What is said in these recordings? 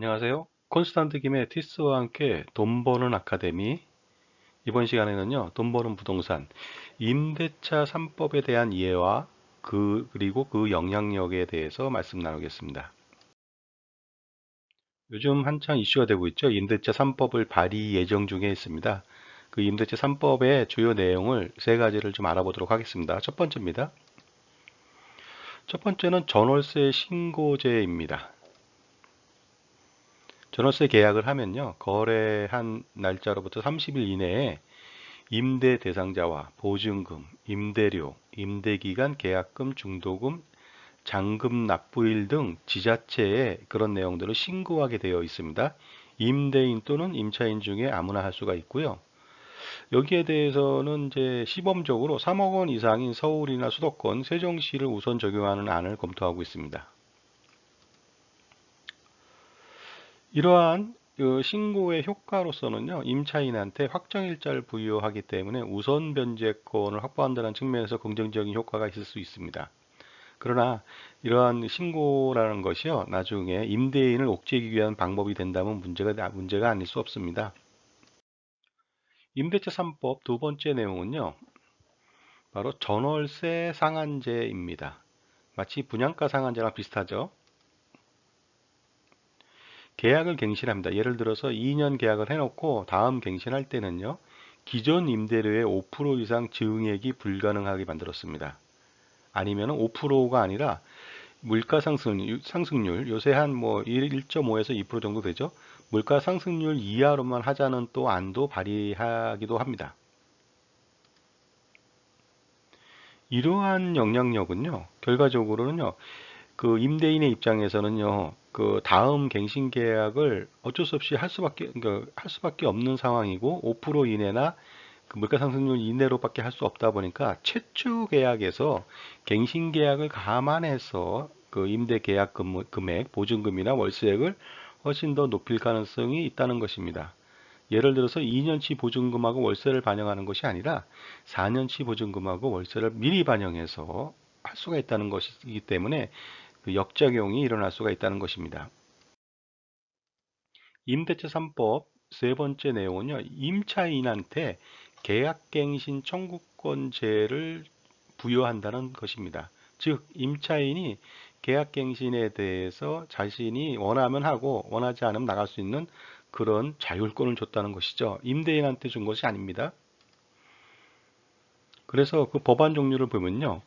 안녕하세요. 콘스탄트 김의 티스와 함께 돈 버는 아카데미 이번 시간에는요. 돈 버는 부동산 임대차 3법에 대한 이해와 그 그리고 그 영향력에 대해서 말씀 나누겠습니다. 요즘 한창 이슈가 되고 있죠. 임대차 3법을 발의 예정 중에 있습니다. 그 임대차 3법의 주요 내용을 세 가지를 좀 알아보도록 하겠습니다. 첫 번째입니다. 첫 번째는 전월세 신고제입니다. 전월세 계약을 하면요. 거래한 날짜로부터 30일 이내에 임대 대상자와 보증금, 임대료, 임대기간, 계약금, 중도금, 잔금 납부일 등 지자체에 그런 내용들을 신고하게 되어 있습니다. 임대인 또는 임차인 중에 아무나 할 수가 있고요. 여기에 대해서는 이제 시범적으로 3억 원 이상인 서울이나 수도권, 세종시를 우선 적용하는 안을 검토하고 있습니다. 이러한 그 신고의 효과로서는요, 임차인한테 확정일자를 부여하기 때문에 우선 변제권을 확보한다는 측면에서 긍정적인 효과가 있을 수 있습니다. 그러나 이러한 신고라는 것이요, 나중에 임대인을 옥죄기 위한 방법이 된다면 문제가, 문제가 아닐 수 없습니다. 임대차 3법 두 번째 내용은요, 바로 전월세 상한제입니다. 마치 분양가 상한제랑 비슷하죠. 계약을 갱신합니다. 예를 들어서 2년 계약을 해놓고 다음 갱신할 때는요. 기존 임대료의 5% 이상 증액이 불가능하게 만들었습니다. 아니면 5%가 아니라 물가 상승률, 상승률 요새 한 뭐 1.5에서 2% 정도 되죠. 물가 상승률 이하로만 하자는 또 안도 발의하기도 합니다. 이러한 영향력은요, 결과적으로는요, 그 임대인의 입장에서는요, 그 다음 갱신 계약을 어쩔 수 없이 할 수밖에 그러니까 할 수밖에 없는 상황이고 5% 이내나 그 물가 상승률 이내로밖에 할 수 없다 보니까 최초 계약에서 갱신 계약을 감안해서 그 임대 계약 금액, 보증금이나 월세액을 훨씬 더 높일 가능성이 있다는 것입니다. 예를 들어서 2년치 보증금하고 월세를 반영하는 것이 아니라 4년치 보증금하고 월세를 미리 반영해서 할 수가 있다는 것이기 때문에 그 역작용이 일어날 수가 있다는 것입니다. 임대차 3법 세 번째 내용은요. 임차인한테 계약갱신 청구권제를 부여한다는 것입니다. 즉 임차인이 계약갱신에 대해서 자신이 원하면 하고 원하지 않으면 나갈 수 있는 그런 자율권을 줬다는 것이죠. 임대인한테 준 것이 아닙니다. 그래서 그 법안 종류를 보면요.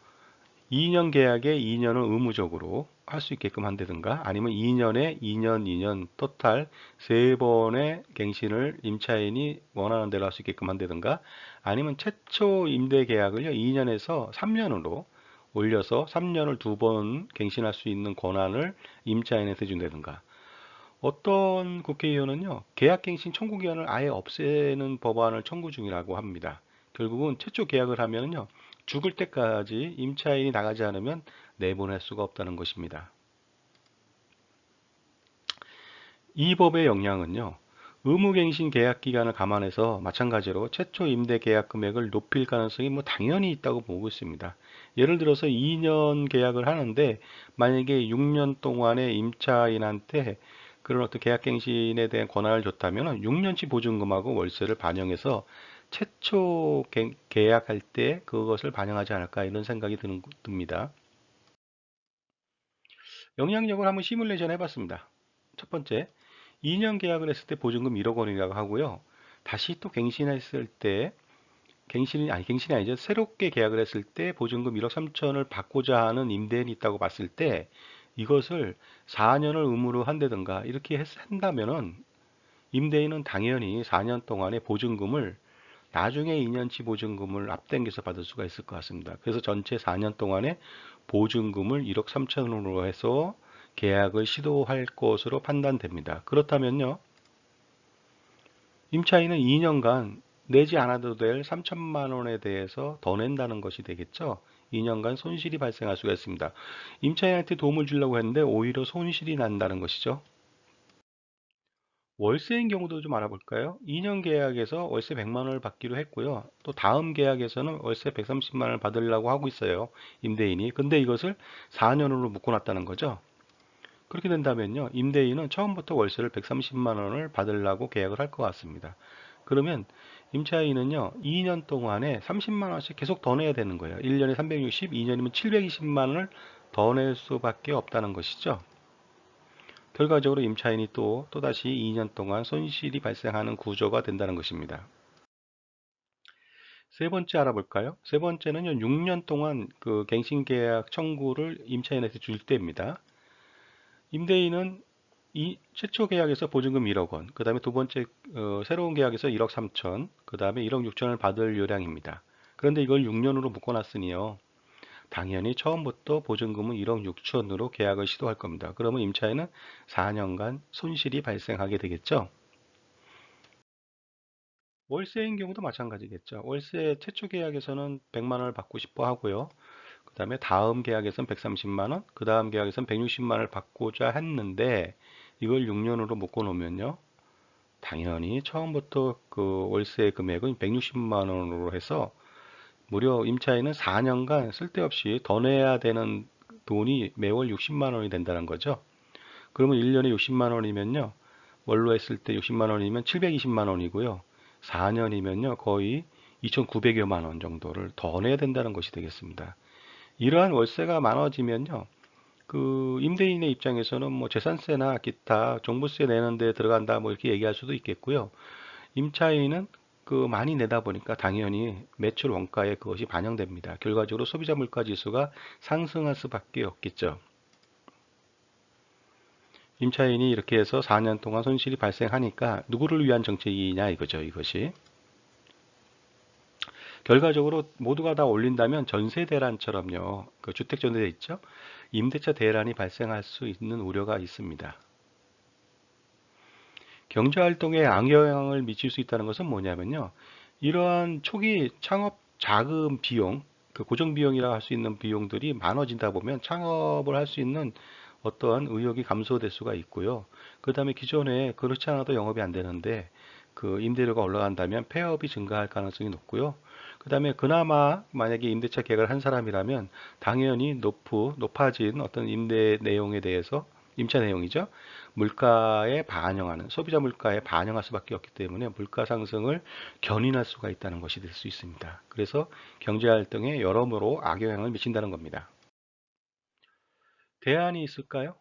2년 계약에 2년을 의무적으로 할 수 있게끔 한다든가 아니면 2년에 2년, 2년 토탈 3번의 갱신을 임차인이 원하는 대로 할 수 있게끔 한다든가 아니면 최초 임대 계약을요 2년에서 3년으로 올려서 3년을 두 번 갱신할 수 있는 권한을 임차인한테 준다든가 어떤 국회의원은요 계약갱신 청구기한을 아예 없애는 법안을 청구 중이라고 합니다. 결국은 최초 계약을 하면요 죽을 때까지 임차인이 나가지 않으면 내보낼 수가 없다는 것입니다. 이 법의 영향은요. 의무갱신 계약 기간을 감안해서 마찬가지로 최초 임대 계약 금액을 높일 가능성이 뭐 당연히 있다고 보고 있습니다. 예를 들어서 2년 계약을 하는데 만약에 6년 동안에 임차인한테 그런 어떤 계약갱신에 대한 권한을 줬다면 6년치 보증금하고 월세를 반영해서 최초 계약할 때 그것을 반영하지 않을까 이런 생각이 드는, 듭니다. 영향력을 한번 시뮬레이션 해봤습니다. 첫 번째, 2년 계약을 했을 때 보증금 1억 원이라고 하고요. 다시 또 갱신했을 때 갱신이 아니 갱신이 아니죠. 새롭게 계약을 했을 때 보증금 1억 3천을 받고자 하는 임대인이 있다고 봤을 때 이것을 4년을 의무로 한다든가 이렇게 한다면은 임대인은 당연히 4년 동안의 보증금을 나중에 2년치 보증금을 앞당겨서 받을 수가 있을 것 같습니다. 그래서 전체 4년 동안에 보증금을 1억 3천으로 해서 계약을 시도할 것으로 판단됩니다. 그렇다면요. 임차인은 2년간 내지 않아도 될 3천만 원에 대해서 더 낸다는 것이 되겠죠. 2년간 손실이 발생할 수가 있습니다. 임차인한테 도움을 주려고 했는데 오히려 손실이 난다는 것이죠. 월세인 경우도 좀 알아볼까요? 2년 계약에서 월세 100만 원을 받기로 했고요. 또 다음 계약에서는 월세 130만 원을 받으려고 하고 있어요. 임대인이. 근데 이것을 4년으로 묶어놨다는 거죠. 그렇게 된다면요. 임대인은 처음부터 월세를 130만 원을 받으려고 계약을 할 것 같습니다. 그러면 임차인은요. 2년 동안에 30만 원씩 계속 더 내야 되는 거예요. 1년에 360, 2년이면 720만 원을 더 낼 수밖에 없다는 것이죠. 결과적으로 임차인이 또 또다시 2년 동안 손실이 발생하는 구조가 된다는 것입니다. 세 번째 알아볼까요? 세 번째는요, 6년 동안 그 갱신 계약 청구를 임차인한테 줄 때입니다. 임대인은 이 최초 계약에서 보증금 1억 원, 그 다음에 두 번째 어, 새로운 계약에서 1억 3천, 그 다음에 1억 6천을 받을 요량입니다. 그런데 이걸 6년으로 묶어놨으니요. 당연히 처음부터 보증금은 1억 6천으로 계약을 시도할 겁니다. 그러면 임차인은 4년간 손실이 발생하게 되겠죠. 월세인 경우도 마찬가지겠죠. 월세 최초 계약에서는 100만 원을 받고 싶어 하고요. 그 다음에 다음 계약에서는 130만 원, 그 다음 계약에서는 160만 원을 받고자 했는데 이걸 6년으로 묶어 놓으면요. 당연히 처음부터 그 월세 금액은 160만 원으로 해서 무려 임차인은 4년간 쓸데없이 더 내야 되는 돈이 매월 60만 원이 된다는 거죠. 그러면 1년에 60만 원이면요. 월로 했을 때 60만 원이면 720만 원이고요. 4년이면요. 거의 2,900여만 원 정도를 더 내야 된다는 것이 되겠습니다. 이러한 월세가 많아지면요. 그 임대인의 입장에서는 뭐 재산세나 기타 종부세 내는 데 들어간다 뭐 이렇게 얘기할 수도 있겠고요. 임차인은 그 많이 내다 보니까 당연히 매출 원가에 그것이 반영됩니다. 결과적으로 소비자 물가 지수가 상승할 수밖에 없겠죠. 임차인이 이렇게 해서 4년 동안 손실이 발생하니까 누구를 위한 정책이냐 이거죠. 이것이. 결과적으로 모두가 다 올린다면 전세 대란처럼요. 그 주택 전세 있죠. 임대차 대란이 발생할 수 있는 우려가 있습니다. 경제 활동에 악영향을 미칠 수 있다는 것은 뭐냐면요. 이러한 초기 창업 자금 비용, 그 고정 비용이라 할 수 있는 비용들이 많아진다 보면 창업을 할 수 있는 어떠한 의욕이 감소될 수가 있고요. 그 다음에 기존에 그렇지 않아도 영업이 안 되는데 그 임대료가 올라간다면 폐업이 증가할 가능성이 높고요. 그 다음에 그나마 만약에 임대차 계약을 한 사람이라면 당연히 높고 높아진 어떤 임대 내용에 대해서 임차 내용이죠. 물가에 반영하는 소비자 물가에 반영할 수밖에 없기 때문에 물가 상승을 견인할 수가 있다는 것이 될 수 있습니다. 그래서 경제 활동에 여러모로 악영향을 미친다는 겁니다. 대안이 있을까요?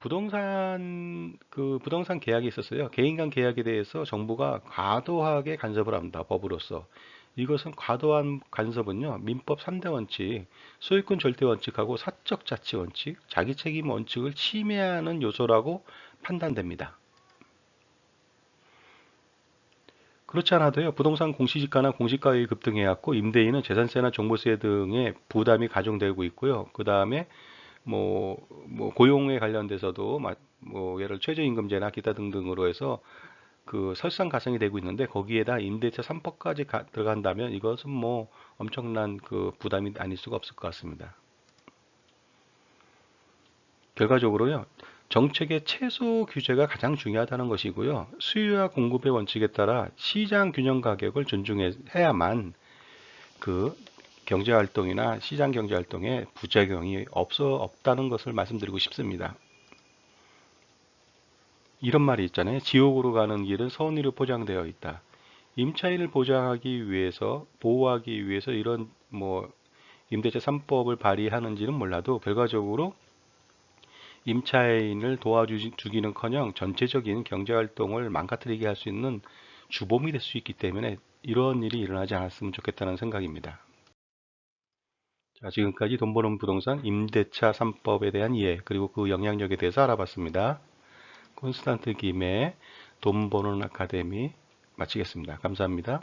부동산 그 부동산 계약이 있었어요. 개인 간 계약에 대해서 정부가 과도하게 간섭을 합니다. 법으로서. 이것은 과도한 간섭은요. 민법 3대 원칙, 소유권 절대 원칙하고 사적 자치 원칙, 자기 책임 원칙을 침해하는 요소라고 판단됩니다. 그렇지 않아도요. 부동산 공시지가나 공시가율이 급등해왔고 임대인은 재산세나 종부세 등의 부담이 가중되고 있고요. 그 다음에 뭐, 뭐 고용에 관련돼서도 뭐 예를 최저임금제나 기타 등등으로 해서 그 설상 가성이 되고 있는데 거기에다 임대차 3%까지 가, 들어간다면 이것은 뭐 엄청난 그 부담이 아닐 수가 없을 것 같습니다. 결과적으로요. 정책의 최소 규제가 가장 중요하다는 것이고요. 수요와 공급의 원칙에 따라 시장 균형 가격을 존중해야만 그 경제 활동이나 시장 경제 활동에 부작용이 없어 없다는 것을 말씀드리고 싶습니다. 이런 말이 있잖아요. 지옥으로 가는 길은 선의로 포장되어 있다. 임차인을 보장하기 위해서 보호하기 위해서 이런 뭐 임대차 3법을 발의하는지는 몰라도 결과적으로 임차인을 도와주기는커녕 전체적인 경제 활동을 망가뜨리게 할 수 있는 주범이 될 수 있기 때문에 이런 일이 일어나지 않았으면 좋겠다는 생각입니다. 자, 지금까지 돈 버는 부동산 임대차 3법에 대한 이해 그리고 그 영향력에 대해서 알아봤습니다. 콘스탄트 김의 돈 버는 아카데미 마치겠습니다. 감사합니다.